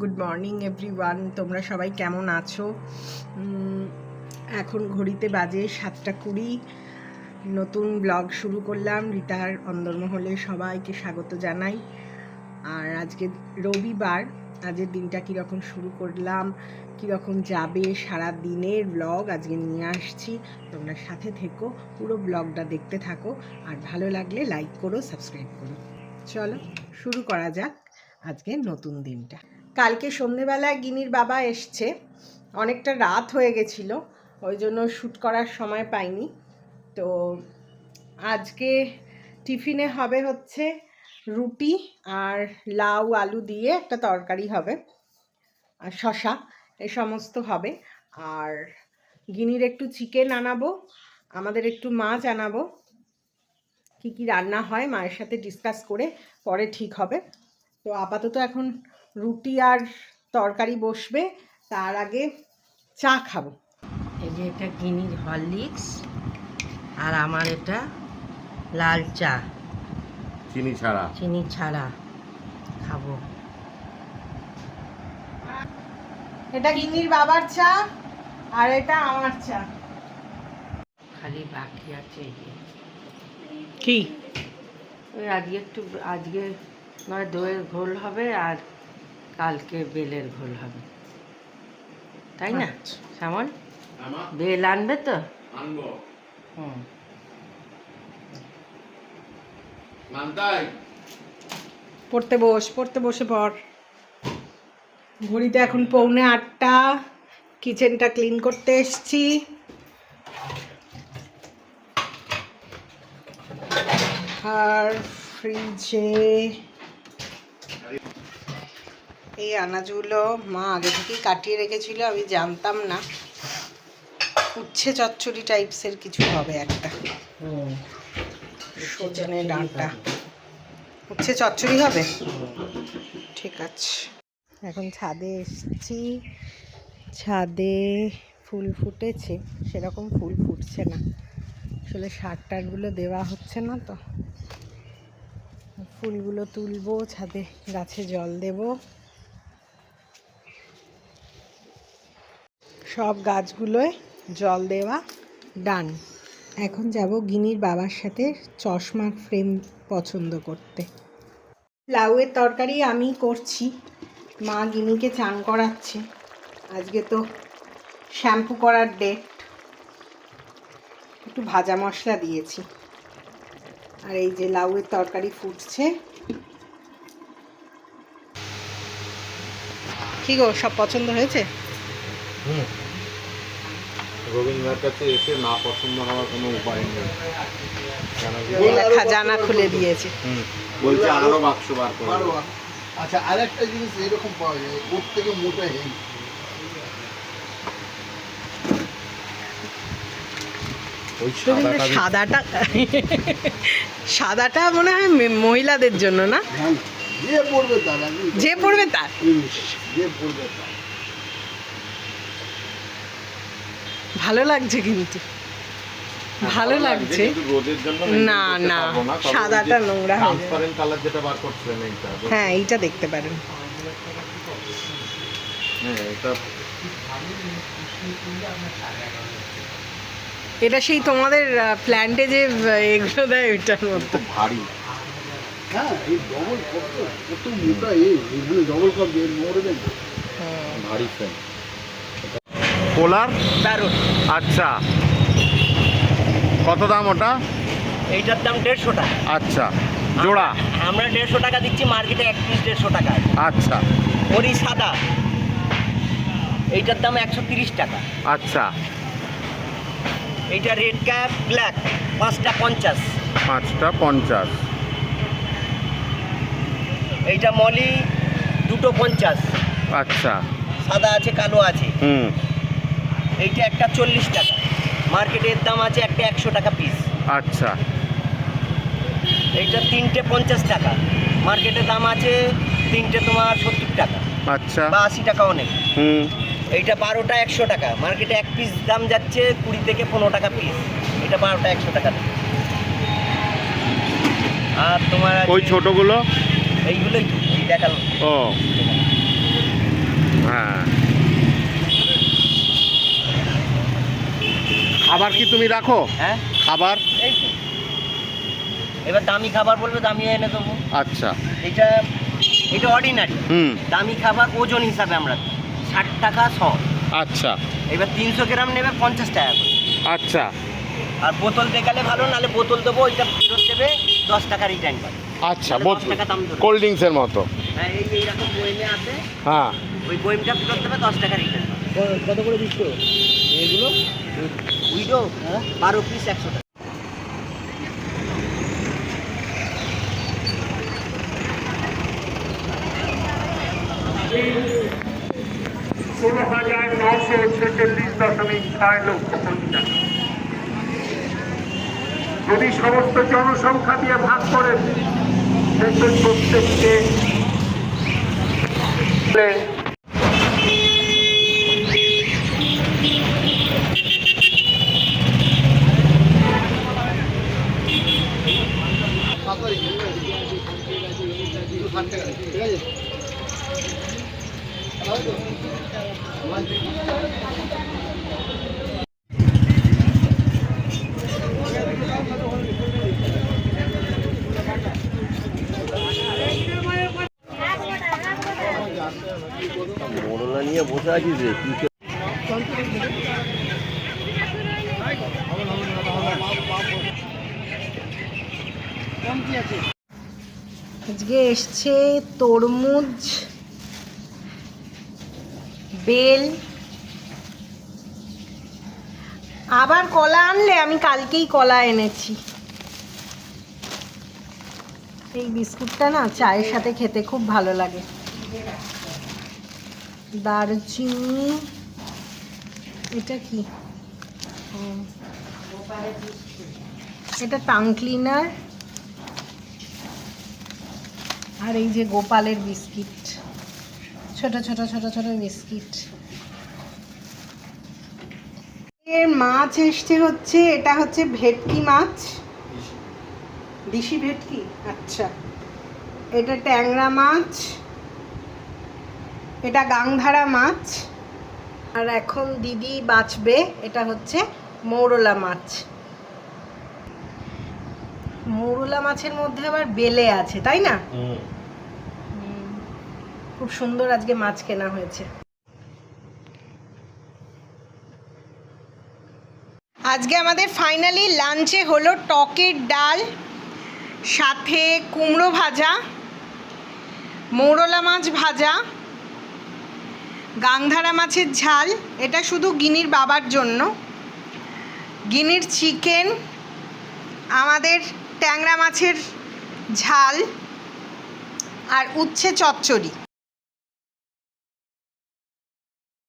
Good morning everyone তোমরা সবাই কেমন আছো? এখন ঘড়িতে বাজে সাতটা কুড়ি। নতুন ব্লগ শুরু করলাম। রিতার অন্দরমহলে সবাইকে স্বাগত জানাই। আর আজকে রবিবার, আজকের দিনটা কীরকম শুরু করলাম, কীরকম যাবে সারা দিনের ব্লগ আজকে নিয়ে আসছি। তোমরা সাথে থেকো, পুরো ব্লগটা দেখতে থাকো। আর ভালো লাগলে লাইক করো, সাবস্ক্রাইব করো। চলো, শুরু করা যাক আজকে নতুন দিনটা। কালকে সন্ধেবেলায় গিনির বাবা এসছে। অনেকটা রাত হয়ে গেছিল, ওই জন্য শ্যুট করার সময় পাইনি। তো আজকে টিফিনে হবে হচ্ছে রুটি আর লাউ, আলু দিয়ে একটা তরকারি হবে আর শশা এ সমস্ত হবে। আর গিনির একটু চিকেন আনাবো, আমাদের একটু মাছ আনাবো। কি কি রান্না হয় মায়ের সাথে ডিসকাস করে পরে ঠিক হবে। তো আপাতত এখন রুটি আর তরকারি বসবে তার আগে চা খাব। এই যে এটা গিনির হরলিক্স আর আমার এটা লাল চা। চিনি ছাড়া। চিনি ছাড়া খাব। এটা গিনির বাবার চা আর এটা আমার চা। খালি বাকি আছে কি? ওই আজকে একটু আজকে নয় দইয়ের ঘোল হবে আর কালকে বেলের ঘোল হবে। তাই না? আচ্ছা। শ্যামল? বেল আনবে তো? হুম। পড়তে বস পড়তে বসে পড়। ঘড়িতে এখন পৌনে আটটা। কিচেনটা ক্লিন করতে এসছি। আর ফ্রিজে এই আনাজগুলো মা আগে থেকেই কাটিয়ে রেখেছিল, আমি জানতাম না। উচ্ছে চচ্চড়ি টাইপসের কিছু হবে একটা। সজনে ডাঁটা। উচ্ছে চচ্চড়ি হবে? ঠিক আছে। এখন ছাদে এসেছি। ছাদে ফুল ফুটেছে, সেরকম ফুল ফুটছে না। আসলে সার টারগুলো দেওয়া হচ্ছে না তো। ফুলগুলো তুলবো, ছাদে গাছে জল দেব। সব গাছগুলোয় জল দেওয়া ডান এখন যাব গিনির বাবার সাথে চশমার ফ্রেম পছন্দ করতে। লাউয়ের তরকারি আমি করছি। মা গিনিকে চান করাচ্ছে। আজকে তো শ্যাম্পু করার ডেট একটু ভাজা মশলা দিয়েছি। আর এই যে লাউয়ের তরকারি ফুটছে। কি গো, সব পছন্দ হয়েছে? রবীন্দ্রার কাছে এসে না পছন্দ হওয়ার কোনো উপায় নেই। খাজানা খুলে দিয়েছে। বলছে আরও বাক্স বার করে। আরও আচ্ছা আরেকটা জিনিস এরকম পাওয়া যায় ওর থেকে মোটা হেই ওই সাদাটা সাদাটা? সাদাটা মনে হয় মহিলাদের জন্য না? হ্যাঁ যে পড়বে তার যে পড়বে তার? যে পড়বে তার। ভালো লাগছে কিন্তু। ভালো লাগছে কিন্তু রোদের জন্য না, না, সাদাটা নোংরা হয়ে যাবে। যেটা বার করছিলেন এইটা হ্যাঁ এইটা দেখতে পারেন। হ্যাঁ এটা এটা সেই তোমাদের প্ল্যান্টে যে এগুলো দেয় ওইটার মতো। ভারী। হ্যাঁ এই ডবল কত কত মোটা এই ডবল কাপ দিয়ে মরে দেন। ভারী ফ্যান পোলার দারুণ আচ্ছা। কত দাম ওটা? এইটার দাম দেড়শো টাকা। আচ্ছা। জোড়া? আমরা দেড়শো টাকা দিচ্ছি মার্কেটে এক পিস দেড়শো টাকায় আচ্ছা। ওরই সাদা। এইটার দাম একশো তিরিশ টাকা। আচ্ছা। এইটা রেড ক্যাপ ব্ল্যাক পাঁচটা পঞ্চাশ। পাঁচটা পঞ্চাশ। এইটা মলি দুটো পঞ্চাশ। আচ্ছা। সাদা আছে কালো আছে। হুম। এইটা একটা চল্লিশ টাকা। মার্কেটের দাম আছে একটা একশো টাকা পিস আচ্ছা। এইটা তিনটে পঞ্চাশ টাকা। মার্কেটের দাম আছে তিনটে তোমার সত্তর টাকা। আচ্ছা। বা আশি টাকা অনেক হুম। এইটা বারোটা একশো টাকা। মার্কেটে এক পিস দাম যাচ্ছে কুড়ি থেকে পনেরো টাকা পিস এটা বারোটা একশো টাকা। আর তোমার ওই ছোটগুলো? এইগুলোই দেখাল। ও। হ্যাঁ। খাবার কি তুমি রাখো? হ্যাঁ? খাবার? এই তো। এবার দামি খাবার বলবে দামিও এনে দেবো। আচ্ছা। এটা এটা অর্ডিনারি হুম। দামি খাবার ওজন হিসাবে আমরা দিই। ষাট টাকা শ আচ্ছা। এবার তিনশো গ্রাম নেবে পঞ্চাশ টাকা করে। আচ্ছা। আর বোতল দেখালে ভালো নাহলে বোতল দেবো ওইটা ফেরত দেবে দশ টাকা রিটার্ন পাবে আচ্ছা তাহলে দশ টাকা দাম ধরে। কোল্ড ড্রিঙ্কসের মতো। হ্যাঁ এই এইরকম বইমে আছে। হ্যাঁ। ওই বইমটা ফেরত দেবে দশ টাকা রিটার্ন পাবে কত করে দিচ্ছ? এগুলো? উইডো বারো পিস একশো টাকা। ষোলো হাজার নশো ছেচল্লিশ দশমিক ছয় লক্ষ কোটি টাকা। যদি সমস্ত জনসংখ্যা দিয়ে ভাগ করেন দেখবেন প্রত্যেককে ঠিক আছে করোনা নিয়ে বসে আজকে এসছে তরমুজ, বেল। আবার কলা আনলে, আমি কালকেই কলা এনেছি। এই বিস্কুটটা না চায়ের সাথে খেতে খুব ভালো লাগে। দারচিনি এটা কি? এটা টাং ক্লিনার আর এই যে গোপালের বিস্কিট। ছোট ছোট ছোট ছোট বিস্কিট। এর মাছ এসছে হচ্ছে এটা হচ্ছে ভেটকি মাছ। দিশি ভেটকি? আচ্ছা। এটা ট্যাংরা মাছ। এটা গাংধারা মাছ। আর এখন দিদি বাঁচবে এটা হচ্ছে মৌরলা মাছ। মৌরলা মাছের মধ্যে আবার বেলে আছে তাই না? খুব সুন্দর আজকে মাছ কেনা হয়েছে। আজকে আমাদের ফাইনালি লাঞ্চে হলো টকের ডাল সাথে কুমড়ো ভাজা মৌরলা মাছ ভাজা গাংধারা মাছের ঝাল, এটা শুধু গিনির বাবার জন্য। গিনির চিকেন, আমাদের ট্যাংরা মাছের ঝাল, আর উচ্ছে চচ্চড়ি।